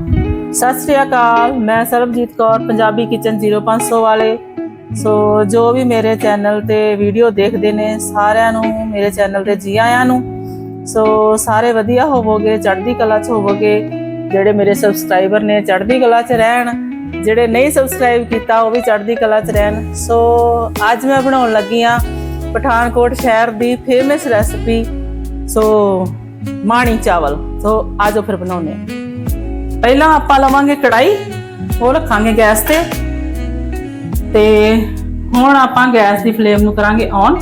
ਸਤਿ ਸ਼੍ਰੀ ਅਕਾਲ, ਮੈਂ ਸਰਬਜੀਤ ਕੌਰ, ਪੰਜਾਬੀ ਕਿਚਨ 0500 ਵਾਲੇ। ਸੋ ਜੋ ਵੀ ਮੇਰੇ ਚੈਨਲ ਤੇ ਵੀਡੀਓ ਦੇਖਦੇ ਨੇ, ਸਾਰਿਆਂ ਨੂੰ, ਮੇਰੇ ਚੈਨਲ ਤੇ ਜੀ ਆਇਆਂ ਨੂੰ, ਸੋ ਸਾਰੇ ਵਧੀਆ ਹੋਵੋਗੇ, ਚੜ੍ਹਦੀ ਕਲਾ 'ਚ ਹੋਵੋਗੇ, ਜਿਹੜੇ ਮੇਰੇ ਸਬਸਕ੍ਰਾਈਬਰ ਨੇ ਚੜ੍ਹਦੀ ਕਲਾ 'ਚ ਰਹਿਣ, ਜਿਹੜੇ ਨਹੀਂ ਸਬਸਕ੍ਰਾਈਬ ਕੀਤਾ ਉਹ ਵੀ ਚੜ੍ਹਦੀ ਕਲਾ 'ਚ ਰਹਿਣ। ਸੋ ਅੱਜ ਮੈਂ ਬਣਾਉਣ ਲੱਗੀ ਆ ਪਠਾਨਕੋਟ ਸ਼ਹਿਰ ਦੀ ਫੇਮਸ ਰੈਸਪੀ ਸੋ ਮਾਣੀ ਚਾਵਲ। ਸੋ ਆਜੋ ਫਿਰ ਬਣਾਉਂਦੇ ਹਾਂ ਪਹਿਲਾਂ ਆਪਾਂ ਲਵਾਂਗੇ ਕੜਾਈ ਉਹ ਰੱਖਾਂਗੇ ਗੈਸ ਤੇ। ਤੇ ਹੁਣ ਆਪਾਂ ਗੈਸ ਦੀ ਫਲੇਮ ਨੂੰ ਕਰਾਂਗੇ ਔਨ।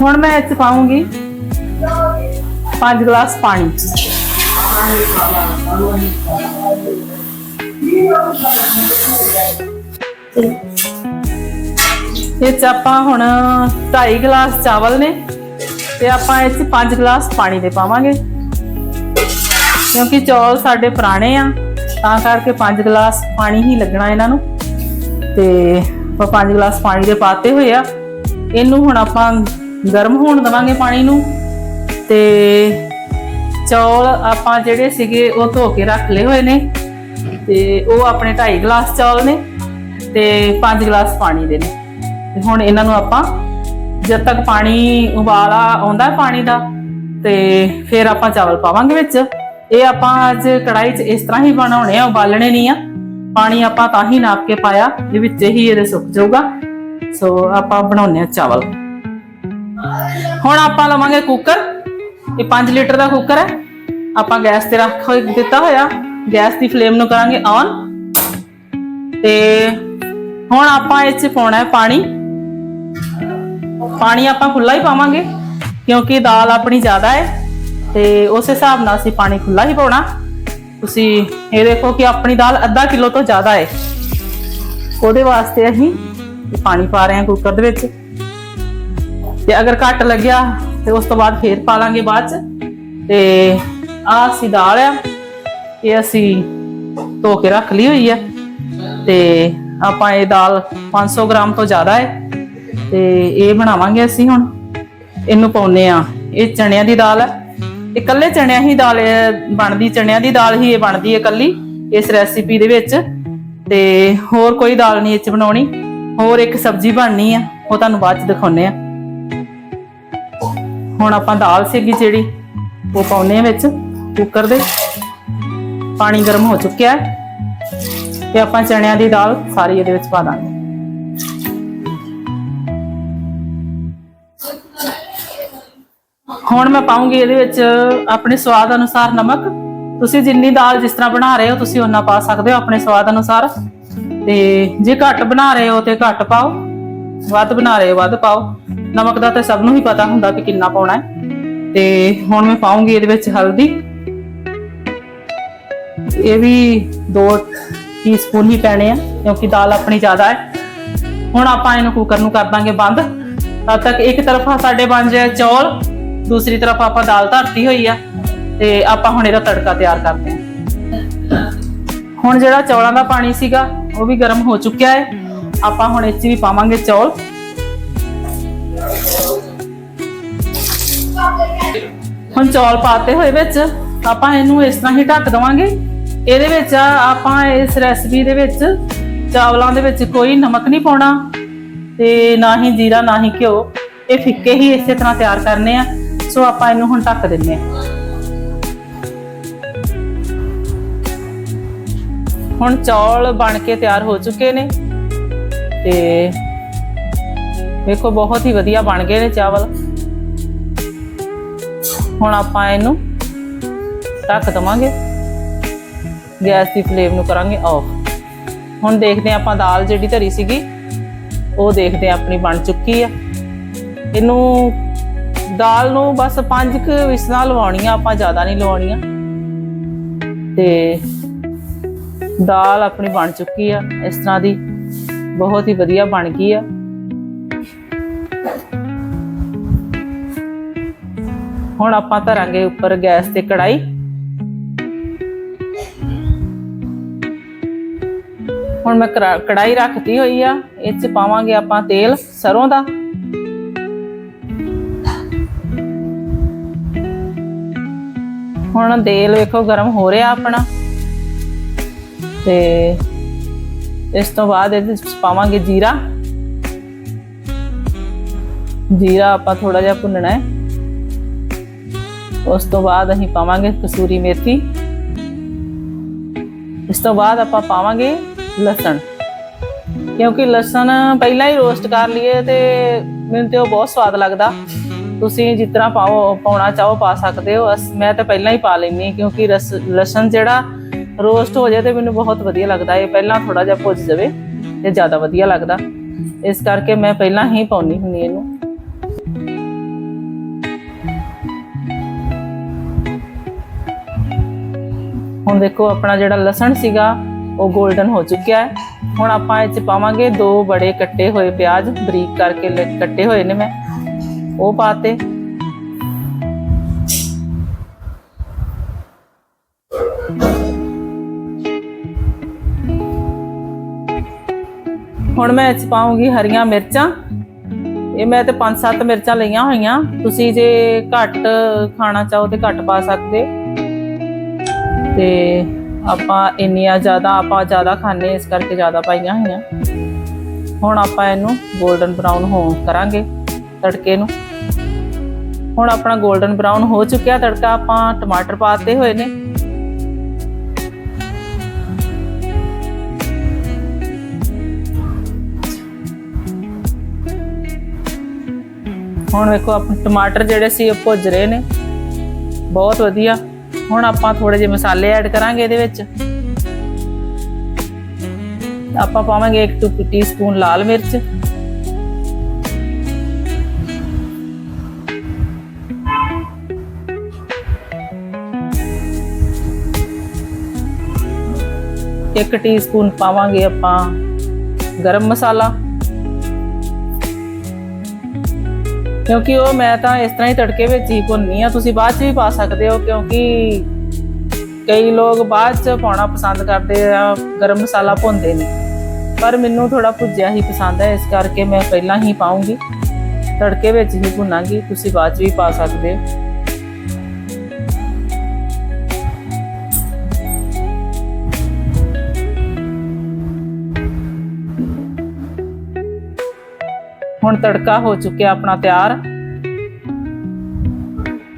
ਹੁਣ ਮੈਂ ਇੱਥੇ ਪਾਉਂਗੀ 5 ਗਲਾਸ ਪਾਣੀ। ਇਹ 'ਚ ਆਪਾਂ ਹੁਣ 2.5 ਗਲਾਸ ਚਾਵਲ ਨੇ ਤੇ ਆਪਾਂ ਇਹ 'ਚ 5 ਗਲਾਸ ਪਾਣੀ ਦੇ ਪਾਵਾਂਗੇ। ਕਿਉਂਕਿ ਚੌਲ ਸਾਡੇ ਪੁਰਾਣੇ ਆ, ਤਾਂ ਕਰਕੇ 5 ਗਲਾਸ ਪਾਣੀ ਹੀ ਲੱਗਣਾ ਇਹਨਾਂ ਨੂੰ। ਤੇ ਆਪਾਂ 5 ਗਲਾਸ ਪਾਣੀ ਦੇ ਪਾਤੇ ਹੋਏ ਆ। ਇਹਨੂੰ ਹੁਣ ਆਪਾਂ ਗਰਮ ਹੋਣ ਦਵਾਂਗੇ ਪਾਣੀ ਨੂੰ। ਤੇ ਚੌਲ ਆਪਾਂ ਜਿਹੜੇ ਸੀਗੇ ਉਹ ਧੋ ਕੇ ਰੱਖ ਲਏ ਹੋਏ ਨੇ। ਤੇ ਉਹ ਆਪਣੇ 2.5 ਗਲਾਸ ਚੌਲ ਨੇ ਤੇ 5 ਗਲਾਸ ਪਾਣੀ ਦੇ ਨੇ। ਤੇ ਹੁਣ ਇਹਨਾਂ ਨੂੰ ਆਪਾਂ ਜਦ ਤੱਕ ਪਾਣੀ ਉਬਾਲਾ ਆਉਂਦਾ ਪਾਣੀ ਦਾ ਤੇ ਫਿਰ ਆਪਾਂ ਚਾਵਲ ਪਾਵਾਂਗੇ ਵਿੱਚ। ਇਹ ਆਪਾਂ ਅੱਜ ਕੜਾਈ 'ਚ ਇਸ ਤਰ੍ਹਾਂ ਹੀ ਬਣਾਉਣੇ ਆ, ਉਬਾਲਣੇ ਨਹੀਂ ਆ। ਪਾਣੀ ਆਪਾਂ ਤਾਂ ਹੀ ਨਾਪ ਕੇ ਪਾਇਆ, ਇਹ ਵਿੱਚ ਹੀ ਇਹਦੇ ਸੁੱਕ ਜਾਊਗਾ। ਸੋ ਆਪਾਂ ਬਣਾਉਣੇ ਆ ਚਾਵਲ। ਹੁਣ ਆਪਾਂ ਲਵਾਂਗੇ ਕੁੱਕਰ ਇਹ 5 ਲੀਟਰ ਦਾ ਕੁੱਕਰ ਹੈ। ਆਪਾਂ ਗੈਸ ਤੇ ਰੱਖ ਦਿੱਤਾ ਹੋਇਆ। ਗੈਸ ਦੀ ਫਲੇਮ ਨੂੰ ਕਰਾਂਗੇ ਔਨ ਤੇ ਹੁਣ ਆਪਾਂ ਇਹ ਚ ਪਾਉਣਾ ਹੈ ਪਾਣੀ। ਪਾਣੀ ਆਪਾਂ ਖੁੱਲਾ ਹੀ ਪਾਵਾਂਗੇ, ਕਿਉਂਕਿ ਦਾਲ ਆਪਣੀ ਜ਼ਿਆਦਾ ਹੈ, ਤੇ ਉਸ ਹਿਸਾਬ ਨਾਲ ਅਸੀਂ ਪਾਣੀ ਖੁੱਲਾ ਹੀ ਪਾਉਣਾ। ਤੁਸੀਂ ਇਹ ਦੇਖੋ ਕਿ ਆਪਣੀ ਦਾਲ ਅੱਧਾ ਕਿਲੋ ਤੋਂ ਜ਼ਿਆਦਾ ਹੈ। ਉਹਦੇ ਵਾਸਤੇ ਅਸੀਂ ਪਾਣੀ ਪਾ ਰਹੇ ਹਾਂ ਕੁੱਕਰ ਦੇ ਵਿੱਚ। ਤੇ ਅਗਰ ਘੱਟ ਲੱਗਿਆ, ਤੇ ਉਸ ਤੋਂ ਬਾਅਦ ਫੇਰ ਪਾ ਲਾਂਗੇ ਬਾਅਦ ਚ। ਤੇ ਆਹ ਅਸੀਂ ਦਾਲ ਆ, ਇਹ ਅਸੀਂ ਧੋ ਕੇ ਰੱਖ ਲਈ ਹੋਈ ਹੈ ਤੇ ਆਪਾਂ ਇਹ ਦਾਲ 500 ਗ੍ਰਾਮ ਤੋਂ ਜ਼ਿਆਦਾ ਹੈ। ਤੇ ਇਹ ਬਣਾਵਾਂਗੇ ਅਸੀਂ ਹੁਣ। ਇਹਨੂੰ ਪਾਉਨੇ ਆ ਇਹ ਚਣਿਆਂ ਦੀ ਦਾਲ ਹੈ। ਇਹ ਕੱਲੇ ਚਣਿਆਂ ਹੀ ਦਾਲ ਬਣਦੀ, ਚਣਿਆਂ ਦੀ ਦਾਲ ਹੀ ਇਹ ਬਣਦੀ ਹੈ ਕੱਲੀ ਇਸ ਰੈਸਿਪੀ ਦੇ ਵਿੱਚ। ਤੇ ਹੋਰ ਕੋਈ ਦਾਲ ਨਹੀਂ ਇਹ ਚ ਬਣਾਉਣੀ। ਹੋਰ ਇੱਕ ਸਬਜ਼ੀ ਬਣਨੀ ਆ। ਉਹ ਤੁਹਾਨੂੰ ਬਾਅਦ ਚ ਦਿਖਾਉਨੇ ਆ ਹੁਣ ਆਪਾਂ ਦਾਲ ਸੀਗੀ ਜਿਹੜੀ, ਉਹ ਪਾਉਨੇ ਆ ਵਿੱਚ ਕੁੱਕਰ ਦੇ। ਪਾਣੀ ਗਰਮ ਹੋ ਚੁੱਕਿਆ ਹੈ। ਤੇ ਆਪਾਂ ਚਣਿਆਂ ਦੀ ਦਾਲ ਸਾਰੀ ਇਹਦੇ ਵਿੱਚ ਪਾ ਦਾਂਗੇ। ਹੁਣ ਮੈਂ ਪਾਉਂਗੀ ਇਹਦੇ ਵਿੱਚ ਆਪਣੇ ਸਵਾਦ ਅਨੁਸਾਰ ਨਮਕ। ਤੁਸੀਂ ਜਿੰਨੀ ਦਾਲ ਜਿਸ ਤਰ੍ਹਾਂ ਬਣਾ ਰਹੇ ਹੋ, ਤੁਸੀਂ ਉਹਨਾਂ ਪਾ ਸਕਦੇ ਹੋ ਆਪਣੇ ਸਵਾਦ ਅਨੁਸਾਰ। ਤੇ ਜੇ ਘੱਟ ਬਣਾ ਰਹੇ ਹੋ ਤੇ ਘੱਟ ਪਾਓ। ਵੱਧ ਬਣਾ ਰਹੇ ਹੋ, ਵੱਧ ਪਾਓ। ਨਮਕ ਦਾ ਤਾਂ ਸਭ ਨੂੰ ਹੀ ਪਤਾ ਹੁੰਦਾ ਕਿ ਕਿੰਨਾ ਪਾਉਣਾ ਹੈ। ਤੇ ਹੁਣ ਮੈਂ ਪਾਉਂਗੀ ਇਹਦੇ ਵਿੱਚ ਹਲਦੀ। ਇਹ ਵੀ 2 ਟੀਸਪੂਨ ਹੀ ਪੈਣੇ ਆ, ਕਿਉਂਕਿ ਦਾਲ ਆਪਣੀ ਜ਼ਿਆਦਾ ਹੈ। ਹੁਣ ਆਪਾਂ ਇਹਨੂੰ ਕੁੱਕਰ ਨੂੰ ਕਰ ਦਾਂਗੇ ਬੰਦ। ਤਦ ਤੱਕ ਇੱਕ ਤਰਫਾ ਸਾਡੇ ਬਣ ਜਾਏ ਚੌਲ। ਦੂਸਰੀ ਤਰਫ ਆਪਾਂ ਦਾਲ ਧਰਤੀ ਹੋਈ ਆ ਤੇ ਆਪਾਂ ਹੁਣ ਇਹਦਾ ਤੜਕਾ ਤਿਆਰ ਕਰਦੇ ਹਾਂ। ਹੁਣ ਜਿਹੜਾ ਚੌਲਾਂ ਦਾ ਪਾਣੀ ਸੀਗਾ, ਉਹ ਵੀ ਗਰਮ ਹੋ ਚੁੱਕਿਆ ਹੈ। ਆਪਾਂ ਹੁਣ ਇਹ 'ਚ ਵੀ ਪਾਵਾਂਗੇ ਚੌਲ। ਹੁਣ ਚੌਲ ਪਾਤੇ ਹੋਏ ਵਿੱਚ, ਆਪਾਂ ਇਹਨੂੰ ਇਸ ਤਰ੍ਹਾਂ ਹੀ ਢੱਕ ਦਵਾਂਗੇ। ਇਹਦੇ ਵਿੱਚ ਆਪਾਂ ਇਸ ਰੈਸਪੀ ਦੇ ਵਿੱਚ ਚਾਵਲਾਂ ਦੇ ਵਿੱਚ ਕੋਈ ਨਮਕ ਨਹੀਂ ਪਾਉਣਾ ਤੇ ਨਾ ਹੀ ਜੀਰਾ, ਨਾ ਹੀ ਘਿਓ। ਇਹ ਫਿੱਕੇ ਹੀ ਇਸੇ ਤਰ੍ਹਾਂ ਤਿਆਰ ਕਰਨੇ ਆ। ਸੋ ਆਪਾਂ ਇਹਨੂੰ ਹੁਣ ਢੱਕ ਦਿੰਨੇ ਆ ਹੁਣ ਚੌਲ ਬਣ ਕੇ ਤਿਆਰ ਹੋ ਚੁੱਕੇ ਨੇ ਤੇ ਦੇਖੋ ਬਹੁਤ ਹੀ ਵਧੀਆ ਬਣ ਗਏ ਨੇ ਚਾਵਲ। ਹੁਣ ਆਪਾਂ ਇਹਨੂੰ ਢੱਕ ਦਵਾਂਗੇ। ਗੈਸ ਦੀ ਫਲੇਮ ਨੂੰ ਕਰਾਂਗੇ ਆਫ। ਹੁਣ ਦੇਖਦੇ ਹਾਂ ਆਪਾਂ ਦਾਲ ਜਿਹੜੀ ਧਰੀ ਸੀਗੀ, ਉਹ ਦੇਖਦੇ ਹਾਂ ਆਪਣੀ ਬਣ ਚੁੱਕੀ ਆ। ਇਹਨੂੰ ਦਾਲ ਨੂੰ ਬਸ ਪੰਜ ਕੁ ਵਿਸਲਾਂ ਲਵਾਉਣੀਆਂ, ਆਪਾਂ ਜ਼ਿਆਦਾ ਨਹੀਂ ਲਵਾਉਣੀਆਂ। ਤੇ ਦਾਲ ਆਪਣੀ ਬਣ ਚੁੱਕੀ ਆ, ਇਸ ਤਰ੍ਹਾਂ ਦੀ ਬਹੁਤ ਹੀ ਵਧੀਆ ਬਣ ਗਈ ਆ। ਹੁਣ ਆਪਾਂ ਧਰਾਂਗੇ ਉੱਪਰ ਗੈਸ ਤੇ ਕੜਾਈ ਹੁਣ ਮੈਂ ਕਰਾ- ਕੜਾਈ ਰੱਖਤੀ ਹੋਈ ਆ, ਇਹ ਚ ਪਾਵਾਂਗੇ ਆਪਾਂ ਤੇਲ ਸਰੋਂ ਦਾ। ਹੁਣ ਤੇਲ ਵੇਖੋ ਗਰਮ ਹੋ ਰਿਹਾ ਆਪਣਾ। ਤੇ ਇਸ ਤੋਂ ਬਾਅਦ ਇਹਦੇ ਵਿੱਚ ਪਾਵਾਂਗੇ ਜੀਰਾ। ਜੀਰਾ ਆਪਾਂ ਥੋੜਾ ਜਿਹਾ ਭੁੰਨਣਾ ਹੈ। ਉਸ ਤੋਂ ਬਾਅਦ ਅਸੀਂ ਪਾਵਾਂਗੇ ਕਸੂਰੀ ਮੇਥੀ। ਇਸ ਤੋਂ ਬਾਅਦ ਆਪਾਂ ਪਾਵਾਂਗੇ ਲਸਣ। ਕਿਉਂਕਿ ਲਸਣ ਪਹਿਲਾਂ ਹੀ ਰੋਸਟ ਕਰ ਲਈਏ ਤੇ ਮੈਨੂੰ ਤੇ ਉਹ ਬਹੁਤ ਸਵਾਦ ਲੱਗਦਾ। ਤੁਸੀਂ ਜਿਸ ਤਰ੍ਹਾਂ ਪਾਓ, ਪਾਉਣਾ ਚਾਹੋ, ਪਾ ਸਕਦੇ ਹੋ। ਅਸ- ਮੈਂ ਤਾਂ ਪਹਿਲਾਂ ਹੀ ਪਾ ਲੈਂਦੀ ਕਿਉਂਕਿ ਰਸ ਲਸਣ ਜਿਹੜਾ ਰੋਸਟ ਹੋ ਜਾਏ ਤੇ ਮੈਨੂੰ ਬਹੁਤ ਵਧੀਆ ਲੱਗਦਾ। ਇਹ ਪਹਿਲਾਂ ਥੋੜਾ ਜਿਹਾ ਭੁੱਜ ਜਾਵੇ ਤੇ ਜ਼ਿਆਦਾ ਵਧੀਆ ਲੱਗਦਾ। ਇਸ ਕਰਕੇ ਮੈਂ ਪਹਿਲਾਂ ਹੀ ਪਾਉਣੀ ਹੁੰਦੀ ਇਹਨੂੰ। ਹੁਣ ਦੇਖੋ, ਆਪਣਾ ਜਿਹੜਾ ਲਸਣ ਸੀਗਾ, ਉਹ 골ਡਨ ਹੋ ਚੁੱਕਿਆ ਹੈ। ਹੁਣ ਆਪਾਂ ਇਹ ਚ ਪਾਵਾਂਗੇ ਦੋ ਬੜੇ ਕੱਟੇ ਹੋਏ ਪਿਆਜ਼, ਬਰੀਕ ਕਰਕੇ ਕੱਟੇ ਹੋਏ ਨੇ ਮੈਂ। ਉਹ ਪਾਤੇ ਹੁਣ ਮੈਂ ਇਹ ਪਾਉਂਗੀ ਹਰੀਆਂ ਮਿਰਚਾਂ। ਇਹ ਮੈਂ ਤੇ 5-7 ਮਿਰਚਾਂ ਲਈਆਂ ਹੋਈਆਂ। ਤੁਸੀਂ ਜੇ ਘੱਟ ਖਾਣਾ ਚਾਹੋ ਤੇ ਘੱਟ ਪਾ ਸਕਦੇ। ਤੇ ਆਪਾਂ ਇੰਨੀਆਂ ਜ਼ਿਆਦਾ, ਆਪਾਂ ਜ਼ਿਆਦਾ ਖਾਣੇ ਇਸ ਕਰਕੇ ਜ਼ਿਆਦਾ ਪਾਈਆਂ ਹੋਈਆਂ। ਹੁਣ ਆਪਾਂ ਇਹਨੂੰ 골ਡਨ ਬਰਾਊਨ ਹੋ ਕਰਾਂਗੇ ਤੜਕੇ ਨੂੰ। ਹੁਣ ਆਪਣਾ 골ਡਨ ਬਰਾਊਨ ਹੋ ਚੁੱਕਿਆ ਤੜਕਾ, ਆਪਾਂ ਟਮਾਟਰ ਪਾਤੇ ਹੋਏ ਨੇ। ਹੁਣ ਵੇਖੋ ਆਪਣੇ ਟਮਾਟਰ ਜਿਹੜੇ ਸੀ ਉਹ ਭੁੱਜ ਰਹੇ ਨੇ। ਬਹੁਤ ਵਧੀਆ। ਹੁਣ ਆਪਾਂ ਥੋੜੇ ਜਿਹੇ ਮਸਾਲੇ ਐਡ ਕਰਾਂਗੇ ਇਹਦੇ ਵਿੱਚ। ਆਪਾਂ ਪਾਵਾਂਗੇ 1 ਟੀਸਪੂਨ ਲਾਲ ਮਿਰਚ। ਇੱਕ ਟੀਸਪੂਨ ਪਾਵਾਂਗੇ ਆਪਾਂ ਗਰਮ ਮਸਾਲਾ। ਕਿਉਂਕਿ ਉਹ ਮੈਂ ਤਾਂ ਇਸ ਤਰ੍ਹਾਂ ਹੀ ਤੜਕੇ ਵਿੱਚ ਹੀ ਭੁੰਨਨੀ ਆ ਤੁਸੀਂ ਬਾਅਦ ਚ ਵੀ ਪਾ ਸਕਦੇ ਹੋ, ਕਿਉਂਕਿ ਕਈ ਲੋਕ ਬਾਅਦ ਚ ਪਾਉਣਾ ਪਸੰਦ ਕਰਦੇ ਆ, ਗਰਮ ਮਸਾਲਾ ਭੁੰਨਦੇ ਨਹੀਂ ਪਰ ਮੈਨੂੰ ਥੋੜਾ ਭੁੱਜਿਆ ਹੀ ਪਸੰਦ ਹੈ, ਇਸ ਕਰਕੇ ਮੈਂ ਪਹਿਲਾਂ ਹੀ ਪਾਉਂਗੀ। ਤੜਕੇ ਵਿੱਚ ਹੀ ਭੁੰਨਾਂਗੀ, ਤੁਸੀਂ ਬਾਅਦ ਚ ਵੀ ਪਾ ਸਕਦੇ ਹੋ। ਹੁਣ ਤੜਕਾ ਹੋ ਚੁੱਕਿਆ ਆਪਣਾ ਤਿਆਰ।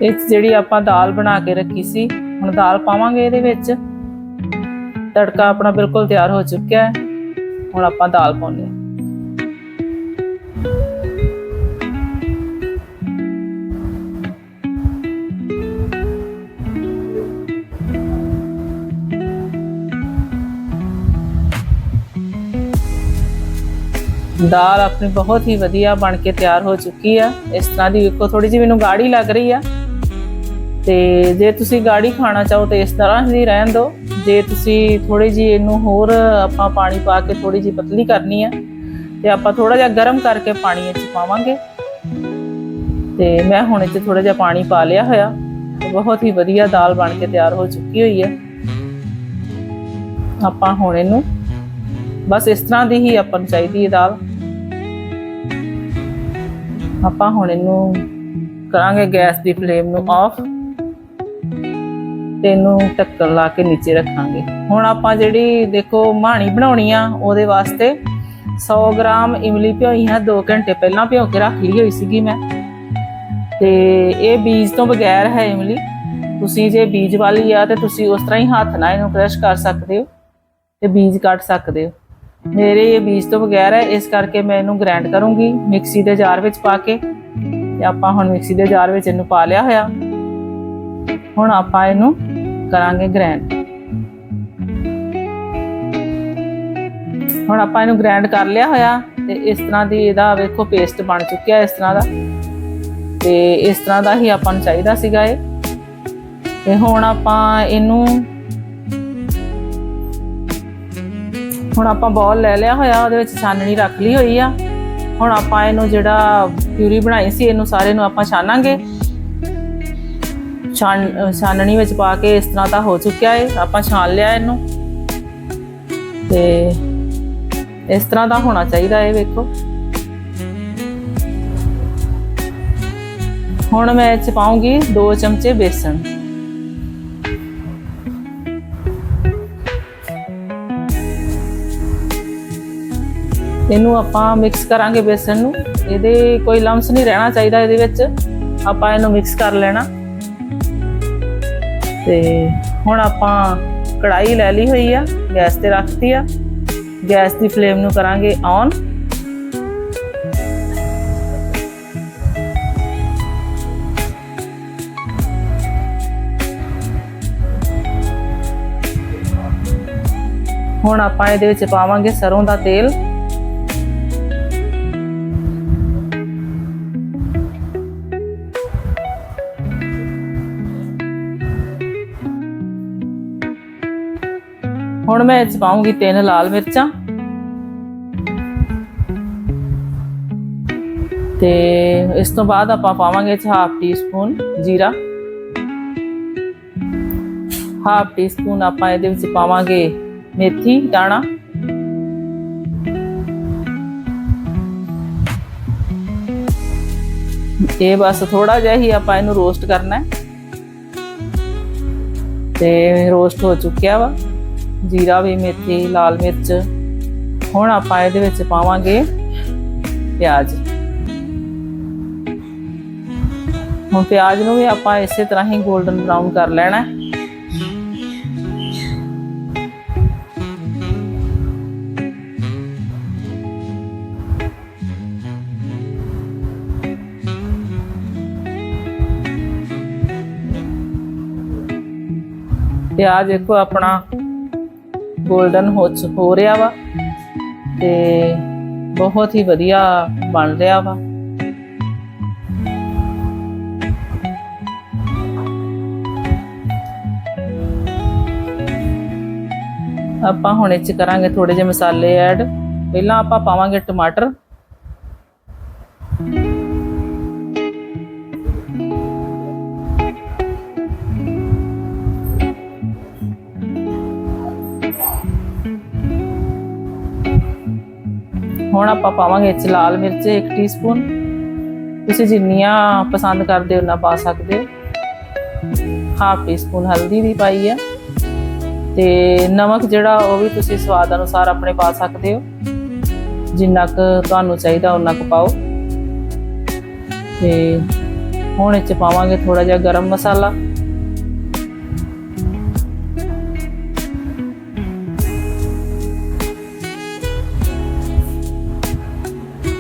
ਇਹ ਜਿਹੜੀ ਆਪਾਂ ਦਾਲ ਬਣਾ ਕੇ ਰੱਖੀ ਸੀ, ਹੁਣ ਦਾਲ ਪਾਵਾਂਗੇ ਇਹਦੇ ਵਿੱਚ। ਤੜਕਾ ਆਪਣਾ ਬਿਲਕੁਲ ਤਿਆਰ ਹੋ ਚੁੱਕਿਆ ਹੈ। ਹੁਣ ਆਪਾਂ ਦਾਲ ਪਾਉਂਦੇ ਹਾਂ। ਦਾਲ ਆਪਣੀ ਬਹੁਤ ਹੀ ਵਧੀਆ ਬਣ ਕੇ ਤਿਆਰ ਹੋ ਚੁੱਕੀ ਆ। ਇਸ ਤਰ੍ਹਾਂ ਦੀ ਵੇਖੋ ਥੋੜੀ ਜਿਹੀ ਮੈਨੂੰ ਗਾੜੀ ਲੱਗ ਰਹੀ ਆ। ਤੇ ਜੇ ਤੁਸੀਂ ਗਾੜੀ ਖਾਣਾ ਚਾਹੋ ਤੇ ਇਸ ਤਰ੍ਹਾਂ ਹੀ ਰਹਿਣ ਦਿਓ। ਜੇ ਤੁਸੀਂ ਥੋੜੀ ਜਿਹੀ ਇਹਨੂੰ ਹੋਰ ਆਪਾਂ ਪਾਣੀ ਪਾ ਕੇ ਥੋੜੀ ਜਿਹੀ ਪਤਲੀ ਕਰਨੀ ਆ, ਤੇ ਆਪਾਂ ਥੋੜਾ ਜਿਹਾ ਗਰਮ ਕਰਕੇ ਪਾਣੀ ਵਿੱਚ ਪਾਵਾਂਗੇ। ਤੇ ਮੈਂ ਹੁਣ ਇਹ 'ਚ ਥੋੜਾ ਜਿਹਾ ਪਾਣੀ ਪਾ ਲਿਆ ਹੋਇਆ। ਬਹੁਤ ਹੀ ਵਧੀਆ ਦਾਲ ਬਣ ਕੇ ਤਿਆਰ ਹੋ ਚੁੱਕੀ ਹੋਈ ਹੈ ਆਪਾਂ ਹੁਣ ਇਹਨੂੰ ਬਸ ਇਸ ਤਰ੍ਹਾਂ ਦੀ ਹੀ ਆਪਾਂ ਨੂੰ ਚਾਹੀਦੀ ਹੈ ਦਾਲ। ਆਪਾਂ ਹੁਣ ਇਹਨੂੰ ਕਰਾਂਗੇ ਗੈਸ ਦੀ ਫਲੇਮ ਨੂੰ ਆਫ ਤੇ ਇਹਨੂੰ ਢੱਕਣ ਲਾ ਕੇ ਨੀਚੇ ਰੱਖਾਂਗੇ। ਹੁਣ ਆਪਾਂ ਜਿਹੜੀ ਦੇਖੋ ਮਾਣੀ ਬਣਾਉਣੀ ਆ, ਉਹਦੇ ਵਾਸਤੇ 100 ਗ੍ਰਾਮ ਇਮਲੀ ਭਿਓਈ ਹੈ 2 ਘੰਟੇ ਪਹਿਲਾਂ ਭਿਓ ਕੇ ਰੱਖ ਲਈ ਹੋਈ ਸੀਗੀ ਮੈਂ। ਤੇ ਇਹ ਬੀਜ ਤੋਂ ਬਗੈਰ ਹੈ ਇਮਲੀ। ਤੁਸੀਂ ਜੇ ਬੀਜ ਵਾਲੀ ਆ ਤੇ ਤੁਸੀਂ ਉਸ ਤਰ੍ਹਾਂ ਹੀ ਹੱਥ ਨਾਲ ਇਹਨੂੰ ਕ੍ਰਸ਼ ਕਰ ਸਕਦੇ ਹੋ ਤੇ ਬੀਜ ਕੱਢ ਸਕਦੇ ਹੋ। ਮੇਰੇ ਇਹ ਬੀਜ ਤੋਂ ਬਗੈਰ ਹੈ, ਇਸ ਕਰਕੇ ਮੈਂ ਇਹਨੂੰ ਗ੍ਰਾਈਂਡ ਕਰੂੰਗੀ ਮਿਕਸੀ ਦੇ ਜਾਰ ਵਿੱਚ ਪਾ ਕੇ। ਤੇ ਆਪਾਂ ਹੁਣ ਮਿਕਸੀ ਦੇ ਜਾਰ ਵਿੱਚ ਇਹਨੂੰ ਪਾ ਲਿਆ ਹੋਇਆ। ਹੁਣ ਆਪਾਂ ਇਹਨੂੰ ਕਰਾਂਗੇ ਗ੍ਰਾਈਂਡ ਹੁਣ ਆਪਾਂ ਇਹਨੂੰ ਗ੍ਰਾਈਂਡ ਕਰ ਲਿਆ ਹੋਇਆ ਤੇ ਇਸ ਤਰ੍ਹਾਂ ਦੀ ਇਹਦਾ ਵੇਖੋ ਪੇਸਟ ਬਣ ਚੁੱਕਿਆ ਇਸ ਤਰ੍ਹਾਂ ਦਾ। ਤੇ ਇਸ ਤਰ੍ਹਾਂ ਦਾ ਹੀ ਆਪਾਂ ਨੂੰ ਚਾਹੀਦਾ ਸੀਗਾ ਇਹ। ਤੇ ਹੁਣ ਆਪਾਂ ਇਹਨੂੰ ਹੁਣ ਆਪਾਂ ਬੌਲ ਲੈ ਲਿਆ ਹੋਇਆ, ਉਹਦੇ ਵਿੱਚ ਛਾਨਣੀ ਰੱਖ ਲਈ ਹੋਈ ਆ। ਹੁਣ ਆਪਾਂ ਇਹਨੂੰ ਜਿਹੜਾ ਪਿਊਰੀ ਬਣਾਈ ਸੀ, ਇਹਨੂੰ ਸਾਰੇ ਨੂੰ ਆਪਾਂ ਛਾਨਾਂਗੇ। ਛਾਨ, ਛਾਨਣੀ ਵਿੱਚ ਪਾ ਕੇ ਇਸ ਤਰ੍ਹਾਂ ਦਾ ਹੋ ਚੁੱਕਿਆ ਹੈ ਆਪਾਂ ਛਾਨ ਲਿਆ ਇਹਨੂੰ। ਤੇ ਇਸ ਤਰ੍ਹਾਂ ਦਾ ਹੋਣਾ ਚਾਹੀਦਾ ਇਹ ਵੇਖੋ। ਹੁਣ ਮੈਂ ਇਹ ਚ ਪਾਉਂਗੀ 2 ਚਮਚੇ ਬੇਸਣ। ਇਹਨੂੰ ਆਪਾਂ ਮਿਕਸ ਕਰਾਂਗੇ ਬੇਸਣ ਨੂੰ। ਇਹਦੇ ਕੋਈ ਲੰਮਸ ਨਹੀਂ ਰਹਿਣਾ ਚਾਹੀਦਾ ਇਹਦੇ ਵਿੱਚ। ਆਪਾਂ ਇਹਨੂੰ ਮਿਕਸ ਕਰ ਲੈਣਾ। ਤੇ ਹੁਣ ਆਪਾਂ ਕੜਾਈ ਲੈ ਲਈ ਹੋਈ ਆ, ਗੈਸ ਤੇ ਰੱਖਤੀ ਆ। ਗੈਸ ਦੀ ਫਲੇਮ ਨੂੰ ਕਰਾਂਗੇ ਔਨ ਹੁਣ ਆਪਾਂ ਇਹਦੇ ਵਿੱਚ ਪਾਵਾਂਗੇ ਸਰੋਂ ਦਾ ਤੇਲ। ਹੁਣ ਮੈਂ ਇਹ ਪਾਉਂਗੀ ਤਿੰਨ ਲਾਲ ਮਿਰਚਾਂ। ਤੇ ਇਸ ਤੋਂ ਬਾਅਦ ਆਪਾਂ ਪਾਵਾਂਗੇ ਹਾਫ ਟੀਸਪੂਨ ਜੀਰਾ। ਹਾਫ ਟੀਸਪੂਨ ਆਪਾਂ ਇਹਦੇ ਵਿੱਚ ਪਾਵਾਂਗੇ ਮੇਥੀ, ਦਾਣਾ। ਇਹ ਬਸ ਥੋੜਾ ਜਿਹਾ ਹੀ ਆਪਾਂ ਇਹਨੂੰ ਰੋਸਟ ਕਰਨਾ ਹੈ। ਤੇ ਰੋਸਟ ਹੋ ਚੁੱਕਿਆ ਵਾ। ਜੀਰਾ ਵੀ ਮੇਥੀ, ਲਾਲ ਮਿਰਚ। ਹੁਣ ਆਪਾਂ ਇਹਦੇ ਵਿੱਚ ਪਾਵਾਂਗੇ ਪਿਆਜ਼। ਹੁਣ ਪਿਆਜ਼ ਨੂੰ ਵੀ ਆਪਾਂ ਇਸੇ ਤਰ੍ਹਾਂ ਹੀ 골ਡਨ ਬਰਾਊਨ ਕਰ ਲੈਣਾ ਪਿਆਜ਼ ਦੇਖੋ ਆਪਣਾ 골ਡਨ ਹੋ ਹੋ ਰਿਹਾ ਵਾ ਤੇ ਬਹੁਤ ਹੀ ਵਧੀਆ ਬਣ ਰਿਹਾ ਵਾ। ਆਪਾਂ ਹੁਣ ਇਹ ਚ ਕਰਾਂਗੇ ਥੋੜੇ ਜਿਹੇ ਮਸਾਲੇ ਐਡ। ਪਹਿਲਾਂ ਆਪਾਂ ਪਾਵਾਂਗੇ ਟਮਾਟਰ। ਹੁਣ ਆਪਾਂ ਪਾਵਾਂਗੇ ਇਹ 'ਚ ਲਾਲ ਮਿਰਚ 1 ਟੀਸਪੂਨ ਤੁਸੀਂ ਜਿੰਨੀਆਂ ਪਸੰਦ ਕਰਦੇ ਹੋ ਨਾ ਪਾ ਸਕਦੇ ਹੋ। ਹਾਫ ਟੀਸਪੂਨ ਹਲਦੀ ਦੀ ਪਾਈ ਆ। ਤੇ ਨਮਕ ਜਿਹੜਾ ਉਹ ਵੀ ਤੁਸੀਂ ਸਵਾਦ ਅਨੁਸਾਰ ਆਪਣੇ ਪਾ ਸਕਦੇ ਹੋ। ਜਿੰਨਾ ਕੁ ਤੁਹਾਨੂੰ ਚਾਹੀਦਾ ਉਹਨਾਂ ਕੁ ਪਾਓ। ਤੇ ਹੁਣ ਇਹ 'ਚ ਪਾਵਾਂਗੇ ਥੋੜਾ ਜਿਹਾ ਗਰਮ ਮਸਾਲਾ।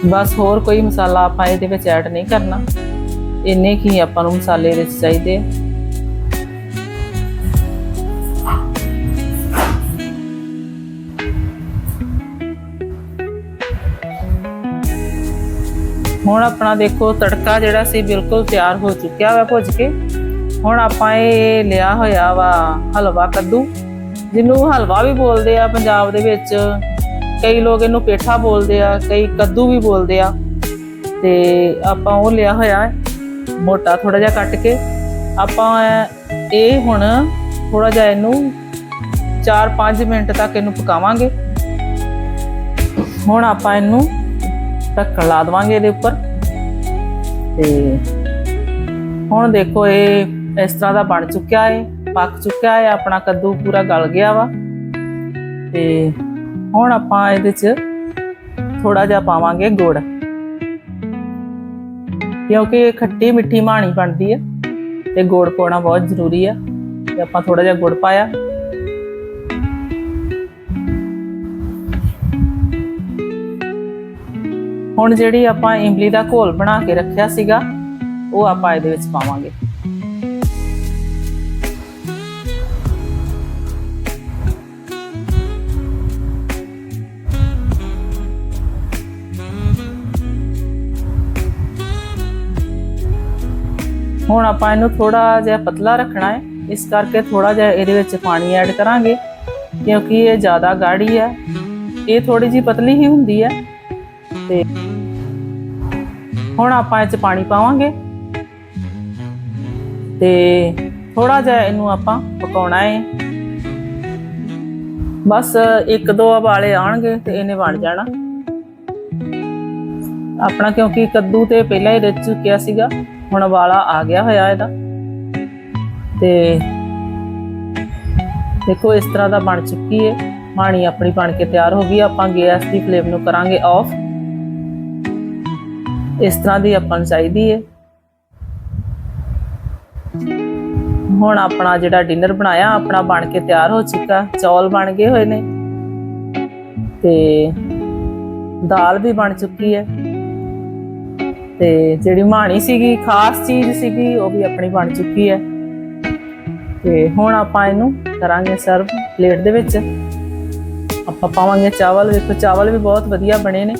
ਬਸ ਹੋਰ ਕੋਈ ਮਸਾਲਾ ਆਪਾਂ ਇਹਦੇ ਵਿੱਚ ਐਡ ਨਹੀਂ ਕਰਨਾ। ਇੰਨੇ ਕੀ ਆਪਾਂ ਨੂੰ ਮਸਾਲੇ ਵਿੱਚ ਚਾਹੀਦੇ ਆ। ਹੁਣ ਆਪਣਾ ਦੇਖੋ ਤੜਕਾ ਜਿਹੜਾ ਸੀ ਬਿਲਕੁਲ ਤਿਆਰ ਹੋ ਚੁੱਕਿਆ ਵਾ ਭੁੱਜ ਕੇ। ਹੁਣ ਆਪਾਂ ਇਹ ਲਿਆ ਹੋਇਆ ਵਾ ਹਲਵਾ ਕੱਦੂ। ਜਿਹਨੂੰ ਹਲਵਾ ਵੀ ਬੋਲਦੇ ਆ ਪੰਜਾਬ ਦੇ ਵਿੱਚ। ਕਈ ਲੋਕ ਇਹਨੂੰ ਪੇਠਾ ਬੋਲਦੇ ਆ ਕਈ ਕੱਦੂ ਵੀ ਬੋਲਦੇ ਆ। ਤੇ ਆਪਾਂ ਉਹ ਲਿਆ ਹੋਇਆ ਹੈ, ਮੋਟਾ ਥੋੜਾ ਜਿਹਾ ਕੱਟ ਕੇ। ਆਪਾਂ ਇਹ ਹੁਣ ਥੋੜਾ ਜਿਹਾ ਇਹਨੂੰ 4-5 ਮਿੰਟ ਤੱਕ ਇਹਨੂੰ ਪਕਾਵਾਂਗੇ। ਹੁਣ ਆਪਾਂ ਇਹਨੂੰ ਢੱਕਣ ਲਾ ਦਵਾਂਗੇ ਇਹਦੇ ਉੱਪਰ। ਤੇ ਹੁਣ ਦੇਖੋ ਇਹ ਇਸ ਤਰ੍ਹਾਂ ਦਾ ਬਣ ਚੁੱਕਿਆ ਹੈ ਪੱਕ ਚੁੱਕਿਆ ਹੈ ਆਪਣਾ ਕੱਦੂ ਪੂਰਾ ਗਲ ਗਿਆ ਵਾ। ਤੇ ਹੁਣ ਆਪਾਂ ਇਹਦੇ 'ਚ ਥੋੜਾ ਜਿਹਾ ਪਾਵਾਂਗੇ ਗੁੜ। ਕਿਉਂਕਿ ਖੱਟੀ ਮਿੱਠੀ ਮਾਣੀ ਬਣਦੀ ਹੈ ਤੇ ਗੁੜ ਪਾਉਣਾ ਬਹੁਤ ਜ਼ਰੂਰੀ ਆ ਤੇ ਆਪਾਂ ਥੋੜਾ ਜਿਹਾ ਗੁੜ ਪਾਇਆ। ਹੁਣ ਜਿਹੜੀ ਆਪਾਂ ਇਮਲੀ ਦਾ ਘੋਲ ਬਣਾ ਕੇ ਰੱਖਿਆ ਸੀਗਾ, ਉਹ ਆਪਾਂ ਇਹਦੇ ਵਿੱਚ ਪਾਵਾਂਗੇ। ਹੁਣ ਆਪਾਂ ਇਹਨੂੰ ਥੋੜਾ ਜਿਹਾ ਪਤਲਾ ਰੱਖਣਾ ਹੈ। ਇਸ ਕਰਕੇ ਥੋੜਾ ਜਿਹਾ ਇਹਦੇ ਵਿੱਚ ਪਾਣੀ ਐਡ ਕਰਾਂਗੇ, ਕਿਉਂਕਿ ਇਹ ਜ਼ਿਆਦਾ ਗਾੜੀ ਹੈ। ਇਹ ਥੋੜੀ ਜੀ ਪਤਲੀ ਹੀ ਹੁੰਦੀ ਹੈ। ਤੇ ਹੁਣ ਆਪਾਂ ਇਹ ਚ ਪਾਣੀ ਪਾਵਾਂਗੇ। ਤੇ ਥੋੜਾ ਜਿਹਾ ਇਹਨੂੰ ਆਪਾਂ ਪਕਾਉਣਾ ਹੈ। ਬਸ ਇੱਕ ਦੋ ਉਬਾਲੇ ਆਣਗੇ ਤੇ ਇਹਨੇ ਬਣ ਜਾਣਾ। ਆਪਣਾ ਕਿਉਂਕਿ ਕੱਦੂ ਤੇ ਪਹਿਲਾਂ ਹੀ ਰਿੱਝ ਚੁੱਕਿਆ ਸੀਗਾ। ਹੁਣ ਵਾਲਾ ਆ ਗਿਆ ਹੋਇਆ ਇਹਦਾ। ਤੇ ਦੇਖੋ, ਇਸ ਤਰ੍ਹਾਂ ਦਾ ਬਣ ਚੁੱਕੀ ਹੈ ਪਾਣੀ ਆਪਣੀ ਬਣ ਕੇ ਤਿਆਰ ਹੋ ਗਈ ਆਪਾਂ ਗੈਸ ਦੀ ਫਲੇਮ ਨੂੰ ਕਰਾਂਗੇ ਆਫ। ਇਸ ਤਰ੍ਹਾਂ ਦੀ ਆਪਾਂ ਨੂੰ ਚਾਹੀਦੀ ਹੈ ਹੁਣ ਆਪਣਾ ਜਿਹੜਾ ਡਿਨਰ ਬਣਾਇਆ, ਆਪਣਾ ਬਣ ਕੇ ਤਿਆਰ ਹੋ ਚੁੱਕਾ। ਚੌਲ ਬਣ ਗਏ ਹੋਏ ਨੇ। ਤੇ ਦਾਲ ਵੀ ਬਣ ਚੁੱਕੀ ਹੈ ਤੇ ਜਿਹੜੀ ਮਾਣੀ ਸੀਗੀ, ਖਾਸ ਚੀਜ਼ ਸੀਗੀ, ਉਹ ਵੀ ਆਪਣੀ ਬਣ ਚੁੱਕੀ ਹੈ। ਤੇ ਹੁਣ ਆਪਾਂ ਇਹਨੂੰ ਕਰਾਂਗੇ ਸਰਵ ਪਲੇਟ ਦੇ ਵਿੱਚ। ਆਪਾਂ ਪਾਵਾਂਗੇ ਚਾਵਲ ਵੇਖੋ ਚਾਵਲ ਵੀ ਬਹੁਤ ਵਧੀਆ ਬਣੇ ਨੇ।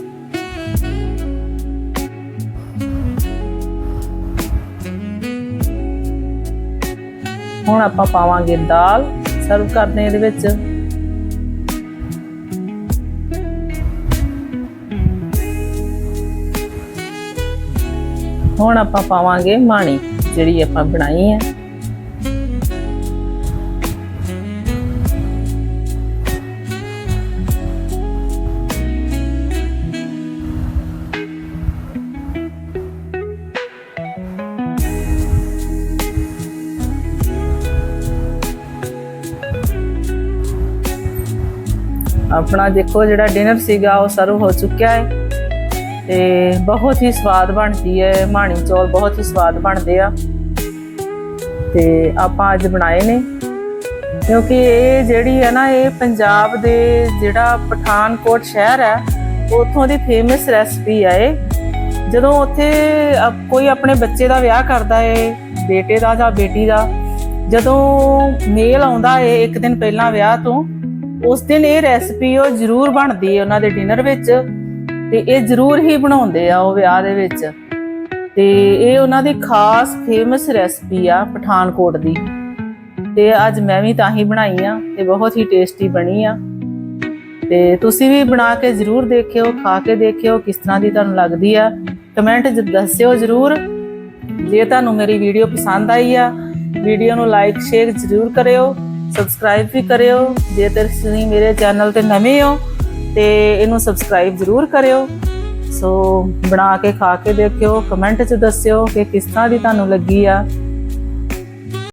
ਹੁਣ ਆਪਾਂ ਪਾਵਾਂਗੇ ਦਾਲ ਸਰਵ ਕਰਦੇ ਇਹਦੇ ਵਿੱਚ। ਹੁਣ ਆਪਾਂ ਪਾਵਾਂਗੇ ਮਾਣੀ, ਜਿਹੜੀ ਆਪਾਂ ਬਣਾਈ ਹੈ। ਆਪਣਾ ਦੇਖੋ ਜਿਹੜਾ ਡਿਨਰ ਸੀਗਾ, ਉਹ ਸਰਵ ਹੋ ਚੁੱਕਿਆ ਹੈ। ਤੇ ਬਹੁਤ ਹੀ ਸਵਾਦ ਬਣਦੀ ਹੈ, ਮਾਣੀ ਚੌਲ ਬਹੁਤ ਹੀ ਸਵਾਦ ਬਣਦੇ ਆ। ਤੇ ਆਪਾਂ ਅੱਜ ਬਣਾਏ ਨੇ। ਕਿਉਂਕਿ ਇਹ ਜਿਹੜੀ ਹੈ ਨਾ, ਇਹ ਪੰਜਾਬ ਦੇ ਜਿਹੜਾ ਪਠਾਨਕੋਟ ਸ਼ਹਿਰ ਹੈ, ਉੱਥੋਂ ਦੀ ਫੇਮਸ ਰੈਸਪੀ ਹੈ ਇਹ। ਜਦੋਂ ਉੱਥੇ ਕੋਈ ਆਪਣੇ ਬੱਚੇ ਦਾ ਵਿਆਹ ਕਰਦਾ ਏ, ਬੇਟੇ ਦਾ ਜਾਂ ਬੇਟੀ ਦਾ, ਜਦੋਂ ਮੇਲ ਆਉਂਦਾ ਏ ਇੱਕ ਦਿਨ ਪਹਿਲਾਂ ਵਿਆਹ ਤੋਂ, ਉਸ ਦਿਨ ਇਹ ਰੈਸਪੀ ਉਹ ਜ਼ਰੂਰ ਬਣਦੀ ਹੈ ਉਹਨਾਂ ਦੇ ਡਿਨਰ ਵਿੱਚ। ਤੇ ਇਹ ਜ਼ਰੂਰ ਹੀ ਬਣਾਉਂਦੇ ਆ ਉਹ ਵਿਆਹ ਦੇ ਵਿੱਚ। ਤੇ ਇਹ ਉਹਨਾਂ ਦੀ ਖਾਸ ਫੇਮਸ ਰੈਸਪੀ ਆ ਪਠਾਨਕੋਟ ਦੀ। ਤੇ ਅੱਜ ਮੈਂ ਵੀ ਤਾਂ ਹੀ ਬਣਾਈ ਆ ਤੇ ਬਹੁਤ ਹੀ ਟੇਸਟੀ ਬਣੀ ਆ। ਤੇ ਤੁਸੀਂ ਵੀ ਬਣਾ ਕੇ ਜ਼ਰੂਰ ਦੇਖਿਓ, ਖਾ ਕੇ ਦੇਖਿਓ ਕਿਸ ਤਰ੍ਹਾਂ ਦੀ ਤੁਹਾਨੂੰ ਲੱਗਦੀ ਆ। ਕਮੈਂਟ ਦੱਸਿਓ ਜ਼ਰੂਰ। ਜੇ ਤੁਹਾਨੂੰ ਮੇਰੀ ਵੀਡੀਓ ਪਸੰਦ ਆਈ ਆ, ਵੀਡੀਓ ਨੂੰ ਲਾਈਕ ਸ਼ੇਅਰ ਜ਼ਰੂਰ ਕਰਿਓ। ਸਬਸਕ੍ਰਾਈਬ ਵੀ ਕਰਿਓ। ਜੇ ਤੁਸੀਂ ਮੇਰੇ ਚੈਨਲ ਤੇ ਨਵੇਂ ਹੋ ਤੇ ਇਹਨੂੰ ਸਬਸਕ੍ਰਾਈਬ ਜ਼ਰੂਰ ਕਰਿਓ। ਸੋ ਬਣਾ ਕੇ ਖਾ ਕੇ ਦੇਖਿਓ ਕਮੈਂਟ 'ਚ ਦੱਸਿਓ ਕਿ ਕਿਸ ਤਰ੍ਹਾਂ ਦੀ ਤੁਹਾਨੂੰ ਲੱਗੀ ਆ।